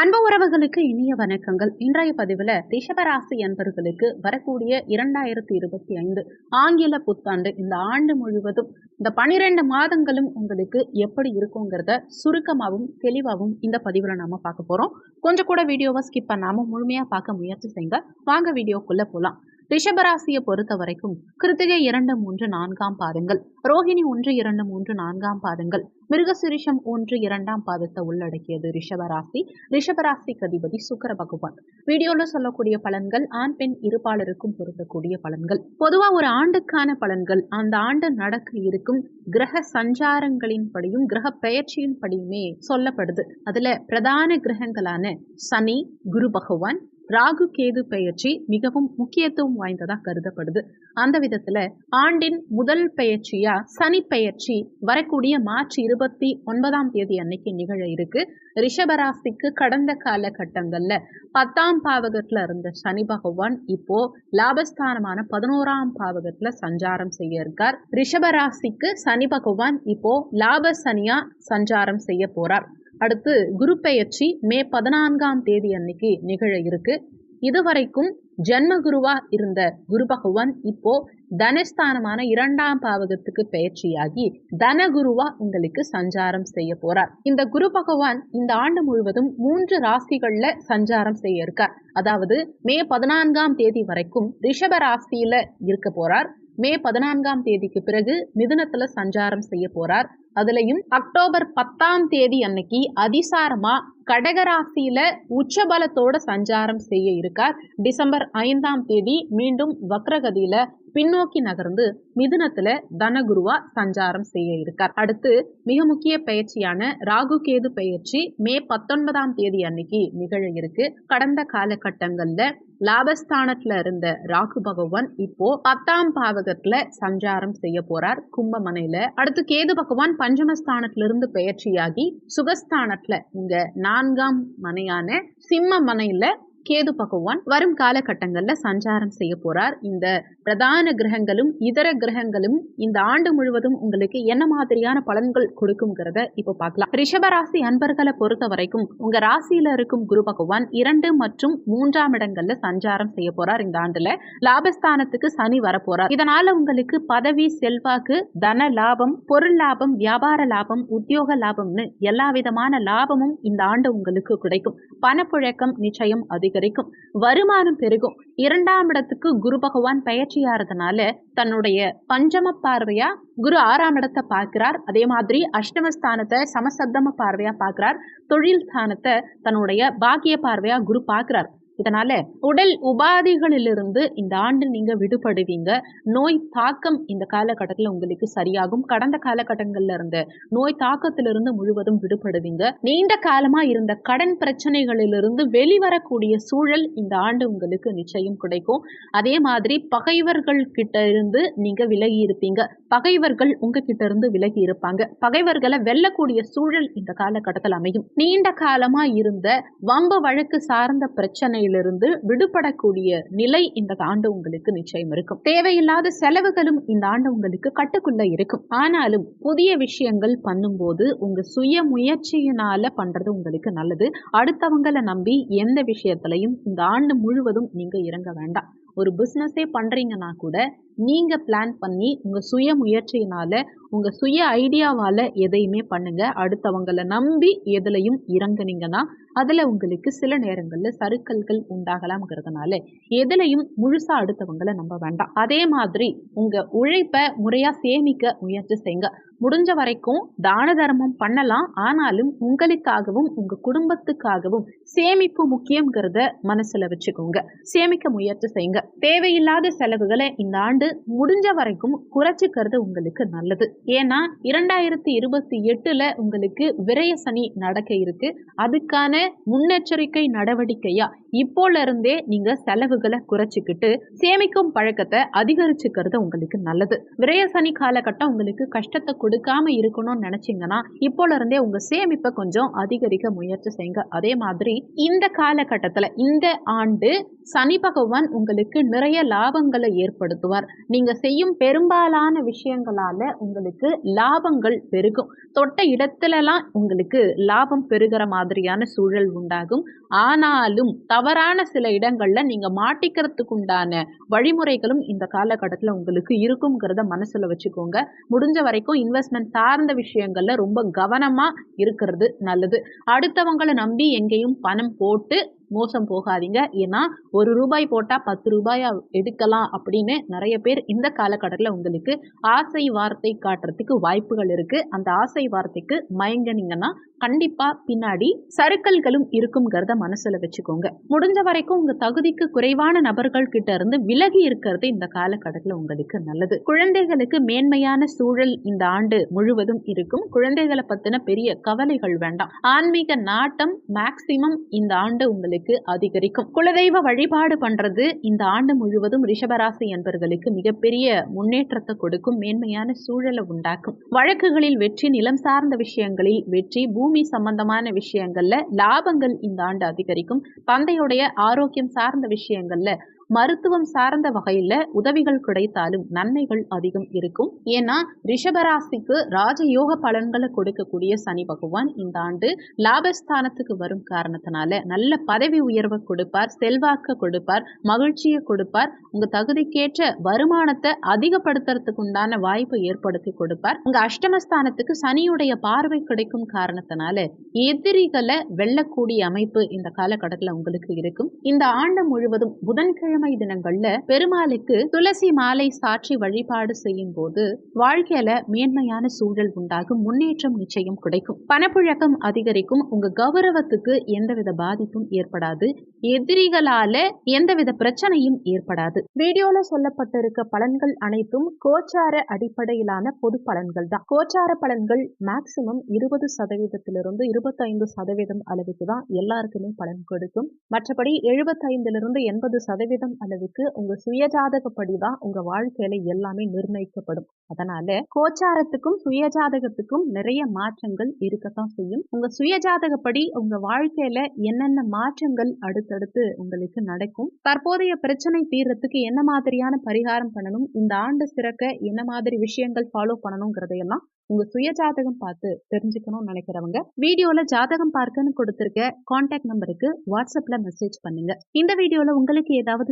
அன்பு உறவுகளுக்கு இனிய வணக்கங்கள். இன்றைய பதிவில் ரிஷபராசி அன்பர்களுக்கு வரக்கூடிய இரண்டாயிரத்தி இருபத்தி ஐந்து ஆங்கில புத்தாண்டு இந்த ஆண்டு முழுவதும் இந்த பனிரெண்டு மாதங்களும் உங்களுக்கு எப்படி இருக்குங்கிறத சுருக்கமாகவும் தெளிவாகவும் இந்த பதிவில் நாம பார்க்க போறோம். கொஞ்சம் கூட வீடியோவை ஸ்கிப் பண்ணாமல் முழுமையாக பார்க்க முயற்சி செய்யுங்க. வாங்க வீடியோக்குள்ளே போகலாம் ரிஷபராசியை பொறுத்த வரைக்கும் கிருத்திகை இரண்டு மூன்று நான்காம் பாதங்கள். ரோஹிணி ஒன்று இரண்டு மூன்று நான்காம் பாதங்கள். மிருகசிரிஷம் ஒன்று இரண்டாம் பாதத்தை உள்ளடக்கியது ரிஷபராசி. ரிஷபராசிக்கு அதிபதி சுக்கர பகவான். வீடியோல சொல்லக்கூடிய பலன்கள் ஆண் பெண் இருப்பாளருக்கும் பொருந்தக்கூடிய பலன்கள். பொதுவா ஒரு ஆண்டுக்கான பலன்கள். அந்த ஆண்டு நடக்க இருக்கும் கிரக சஞ்சாரங்களின் படியும் கிரக பெயர்ச்சியின் படியுமே சொல்லப்படுது. அதுல பிரதான கிரகங்களான சனி குரு பகவான் ராகு கேது பெயர்ச்சி மிகவும் முக்கியத்துவம் வாய்ந்ததா கருதப்படுது. அந்த விதத்துல ஆண்டின் முதல் பெயர்ச்சியா சனி பெயர்ச்சி வரக்கூடிய மார்ச் இருபத்தி ஒன்பதாம் தேதி அன்னைக்கு நிகழ இருக்கு. ரிஷபராசிக்கு கடந்த காலகட்டங்கள்ல பத்தாம் பாவகத்துல இருந்த சனி பகவான் இப்போ லாபஸ்தானமான பதினோராம் பாவகத்துல சஞ்சாரம் செய்ய இருக்கார். ரிஷபராசிக்கு சனி பகவான் இப்போ லாப சனியா சஞ்சாரம் செய்ய போறார். அடுத்து குரு பெயர்ச்சி மே பதினான்காம் தேதி அன்னைக்கு நிகழ இருக்கு. இதுவரைக்கும் ஜென்ம குருவா இருந்த குரு பகவான் இப்போ தனஸ்தானமான இரண்டாம் பாவகத்துக்கு பெயர்ச்சியாகி தனகுருவா உங்களுக்கு சஞ்சாரம் செய்ய போறார். இந்த குரு பகவான் இந்த ஆண்டு முழுவதும் மூன்று ராசிகள்ல சஞ்சாரம் செய்ய இருக்கார். அதாவது மே பதினான்காம் தேதி வரைக்கும் ரிஷப ராசியில இருக்க போறார். மே பதினான்காம் தேதிக்கு பிறகு மிதுனத்துல சஞ்சாரம் செய்ய போறார். அதுலயும் அக்டோபர் பத்தாம் தேதி அன்னைக்கு அதிசாரமா கடகராசியில உச்சபலத்தோட சஞ்சாரம் செய்ய இருக்கார். டிசம்பர் ஐந்தாம் தேதி மீண்டும் வக்ரகதியில பின்னோக்கி நகர்ந்து மிதுனத்துல தனகுருவா சஞ்சாரம் செய்ய இருக்கார். அடுத்து மிக முக்கிய பயிற்சியான ராகு கேது பயிற்சி மே பத்தொன்பதாம் தேதி அன்னைக்கு நிகழ இருக்கு. கடந்த காலகட்டங்கள்ல லாபஸ்தானத்துல இருந்த ராகு பகவான் இப்போ பத்தாம் பாவகத்துல சஞ்சாரம் செய்ய போறார் கும்பமனையில. அடுத்து கேது பகவான் பஞ்சமஸ்தானத்துல இருந்து பெயர்ச்சியாகி சுகஸ்தானத்துல இந்த நான்காம் மனையான சிம்ம மனையில கேது பகவான் வரும் காலகட்டங்கள்ல சஞ்சாரம் செய்ய போறார். இந்த பிரதான கிரகங்களும் இதர கிரகங்களும் இந்த ஆண்டு முழுவதும் உங்களுக்கு என்ன மாதிரியான பலன்கள் கொடுக்குங்கிறத இப்போ பார்க்கலாம். ரிஷபராசி அன்பர்களை பொறுத்த வரைக்கும் உங்க ராசியில இருக்கும் குரு பகவான் இரண்டு மற்றும் மூன்றாம் இடங்கள்ல சஞ்சாரம் செய்ய போறார் இந்த ஆண்டுல. லாபஸ்தானத்துக்கு சனி வரப்போறார் இதனால உங்களுக்கு பதவி செல்வாக்கு தன லாபம் பொருள் லாபம் வியாபார லாபம் உத்தியோக லாபம்னு எல்லா விதமான லாபமும் இந்த ஆண்டு உங்களுக்கு கிடைக்கும். பணப்புழக்கம் நிச்சயம் அதிகரிக்கும். வருமானம் பெருகும். இரண்டாம் இடத்துக்கு குரு பகவான் பயிற்சியாறதுனால தன்னுடைய பஞ்சம பார்வையா குரு ஆறாம் இடத்தை பார்க்கிறார். அதே மாதிரி அஷ்டமஸ்தானத்தை சமசப்தம பார்வையா பார்க்கிறார். தொழில் ஸ்தானத்தை தன்னுடைய பாக்கிய பார்வையா குரு பார்க்கிறார். இதனால உடல் உபாதைகளிலிருந்து இந்த ஆண்டு நீங்க விடுபடுவீங்க. நோய் தாக்கம் இந்த காலகட்டத்தில் உங்களுக்கு சரியாகும். கடந்த காலகட்டங்கள்ல இருந்து நோய் தாக்கத்திலிருந்து முழுவதும் விடுபடுவீங்க. நீண்ட காலமா இருந்த கடன் பிரச்சனைகளிலிருந்து வெளிவரக்கூடிய சூழல் இந்த ஆண்டு உங்களுக்கு நிச்சயம் கிடைக்கும். அதே மாதிரி பகைவர்கள் கிட்ட இருந்து நீங்க விலகி இருப்பீங்க. பகைவர்கள் உங்ககிட்ட இருந்து விலகி இருப்பாங்க. பகைவர்களை வெல்லக்கூடிய சூழல் இந்த காலகட்டத்தில் அமையும். நீண்ட காலமா இருந்த வம்ப வழக்கு சார்ந்த பிரச்சனையிலிருந்து விடுபடக்கூடிய நிலை இந்த ஆண்டு உங்களுக்கு நிச்சயம் இருக்கும். தேவையில்லாத செலவுகளும் இந்த ஆண்டு உங்களுக்கு கட்டுக்குள்ள இருக்கும். ஆனாலும் புதிய விஷயங்கள் பண்ணும்போது உங்க சுய முயற்சியினால பண்றது உங்களுக்கு நல்லது. அடுத்தவங்களை நம்பி எந்த விஷயத்திலையும் இந்த ஆண்டு முழுவதும் நீங்க இறங்க வேண்டாம். ஒரு பிஸ்னஸே பண்றீங்கன்னா கூட நீங்க பிளான் பண்ணி உங்க சுய முயற்சியினால உங்க சுய ஐடியாவால எதையுமே பண்ணுங்க. அடுத்தவங்களை நம்பி எதுலையும் இறங்குனீங்கன்னா அதுல உங்களுக்கு சில நேரங்கள்ல சறுக்கல்கள் உண்டாகலாம்ங்கிறதுனால எதுலையும் முழுசா அடுத்தவங்களை நம்ப வேண்டாம். அதே மாதிரி உங்க உழைப்ப முறையா சேமிக்க முயற்சி செய்யுங்க முடிஞ்ச வரைக்கும் தான தர்மம் பண்ணலாம். ஆனாலும் உங்களுக்காகவும் உங்க குடும்பத்துக்காகவும் சேமிப்பு முக்கியங்கிறத மனசுல வச்சுக்கோங்க. சேமிக்க முயற்சி செய்யுங்க தேவையில்லாத செலவுகளை இந்த ஆண்டு முடிஞ்ச வரைக்கும் குறைச்சிக்கிறது உங்களுக்கு நல்லது. ஏன்னா இரண்டாயிரத்தி இருபத்தி எட்டுல உங்களுக்கு விரய சனி நடக்க இருக்கு. அதுக்கான முன்னெச்சரிக்கை நடவடிக்கையா இப்போல இருந்தே நீங்க செலவுகளை குறைச்சிக்கிட்டு சேமிக்கும் பழக்கத்தை அதிகரிச்சுக்கிறது உங்களுக்கு நல்லது. விரய சனி காலகட்டம் உங்களுக்கு கஷ்டத்தை கொடுக்காம இருக்கணும்னு நினைச்சீங்கன்னா இப்போல இருந்தே உங்க சேமிப்பை கொஞ்சம் அதிகரிக்க முயற்சி செய்யுங்க. அதே மாதிரி இந்த காலகட்டத்துல இந்த ஆண்டு சனி பகவான் உங்களுக்கு நிறைய லாபங்களை ஏற்படுத்துவார். நீங்க செய்யும் பெரும்பாலான விஷயங்களால உங்களுக்கு லாபங்கள் பெருகும். தொட்ட இடத்துலலாம் உங்களுக்கு லாபம் பெருகிற மாதிரியான சூழல் உண்டாகும். ஆனாலும் தவறான சில இடங்கள்ல நீங்க மாட்டிக்கிறதுக்கு உண்டான வழிமுறைகளும் இந்த காலகட்டத்தில் உங்களுக்கு இருக்குங்கிறத மனசுல வச்சுக்கோங்க. முடிஞ்ச வரைக்கும் இன்வெஸ்ட்மெண்ட் சார்ந்த விஷயங்கள்ல ரொம்ப கவனமா இருக்கிறது நல்லது. அடுத்தவங்களை நம்பி எங்கேயும் பணம் போட்டு மோசம் போகாதீங்க. ஏன்னா ஒரு ரூபாய் போட்டால் பத்து ரூபாயா எடுக்கலாம் அப்படின்னு நிறைய பேர் இந்த காலகட்டத்தில் உங்களுக்கு ஆசை வார்த்தை காட்டுறதுக்கு வாய்ப்புகள் இருக்குது அந்த ஆசை வார்த்தைக்கு மயங்கினீங்கன்னா கண்டிப்பாக பின்னாடி சறுக்கல்களும் இருக்குங்கிறத மனசில் வச்சுக்கோங்க. முடிஞ்ச வரைக்கும் உங்கள் தகுதிக்கு குறைவான நபர்கள் கிட்ட இருந்து விலகி இருக்கிறது இந்த காலகட்டத்தில் உங்களுக்கு நல்லது. குழந்தைகளுக்கு மேன்மையான சூழல் இந்த ஆண்டு முழுவதும் இருக்கும். குழந்தைகளை பற்றின பெரிய கவலைகள் வேண்டாம். ஆன்மீக நாட்டம் மேக்சிமம் இந்த ஆண்டு உங்களுக்கு அதிகரிக்கும். குலதெய்வ வழிபாடு பண்றது இந்த ஆண்டு முழுவதும் ரிஷபராசி என்பவர்களுக்கு மிகப்பெரிய முன்னேற்றத்தை கொடுக்கும் மேன்மையான சூழலை உண்டாக்கும். வழக்குகளில் வெற்றி நிலம் சார்ந்த விஷயங்களில் வெற்றி பூமி பூமி சம்பந்தமான விஷயங்கள்ல லாபங்கள் இந்த ஆண்டு அதிகரிக்கும். தந்தையுடைய ஆரோக்கியம் சார்ந்த விஷயங்கள்ல மருத்துவம் சார்ந்த வகையில் உதவிகள் கிடைத்தாலும் நன்மைகள் அதிகம் இருக்கும். ஏன்னா ரிஷபராசிக்கு ராஜயோக பலன்களை கொடுக்கக்கூடிய சனி பகவான் இந்த ஆண்டு லாபஸ்தானத்துக்கு வரும் காரணத்தினால நல்ல பதவி உயர்வை கொடுப்பார் செல்வாக்க கொடுப்பார் மகிழ்ச்சியை கொடுப்பார் உங்க தகுதிக்கேற்ற வருமானத்தை அதிகப்படுத்துறதுக்கு உண்டான வாய்ப்பை ஏற்படுத்தி கொடுப்பார். உங்க அஷ்டமஸ்தானத்துக்கு சனியுடைய பார்வை கிடைக்கும் காரணத்தினால எதிரிகளை வெல்லக்கூடிய அமைப்பு இந்த காலகட்டத்தில் உங்களுக்கு இருக்கும். இந்த ஆண்டு முழுவதும் புதன்கிழமை வெள்ளிக்கிழமை தினங்கள்ல பெருமாளுக்கு துளசி மாலை சாற்றி வழிபாடு செய்யும் போது வாழ்க்கையில மேன்மையான சூழல் உண்டாகும் முன்னேற்றம் நிச்சயம் கிடைக்கும். பணப்புழக்கம் அதிகரிக்கும் உங்க கௌரவத்துக்கு எந்தவித பாதிப்பும் ஏற்படாது எதிரிகளால எந்தவித பிரச்சனையும் ஏற்படாது. வீடியோல சொல்லப்பட்டிருக்க பலன்கள் அனைத்தும் கோச்சார அடிப்படையிலான பொது பலன்கள் தான். கோச்சார பலன்கள் மேக்சிமம் இருபது சதவீதத்திலிருந்து இருபத்தைந்து சதவீதம் அளவுக்கு தான் எல்லாருக்குமே பலன் கொடுக்கும். மற்றபடி எழுபத்தைந்திலிருந்து எண்பது சதவீதம் சதவீதம் அளவுக்கு உங்க சுயஜாதகப்படி தான் உங்க வாழ்க்கையில எல்லாமே நிர்ணயிக்கப்படும். அதனால கோச்சாரத்துக்கும் சுயஜாதகத்துக்கும் நிறைய மாற்றங்கள் இருக்கத்தான் செய்யும். உங்க சுயஜாதகப்படி உங்க வாழ்க்கையில என்னென்ன மாற்றங்கள் அடுத்தடுத்து உங்களுக்கு நடக்கும் தற்போதைய பிரச்சனை தீர்றதுக்கு என்ன மாதிரியான பரிகாரம் பண்ணணும் இந்த ஆண்டு சிறக்க என்ன மாதிரி விஷயங்கள் ஃபாலோ பண்ணணுங்கிறதையெல்லாம் உங்க சுய ஜாதகம் பார்த்து தெரிஞ்சுக்கணும்னு நினைக்கிறவங்க வீடியோல ஜாதகம் பார்க்கன்னு கொடுத்திருக்க கான்டாக்ட் நம்பருக்கு வாட்ஸ்அப்ல மெசேஜ் பண்ணுங்க. இந்த வீடியோல உங்களுக்கு ஏதாவது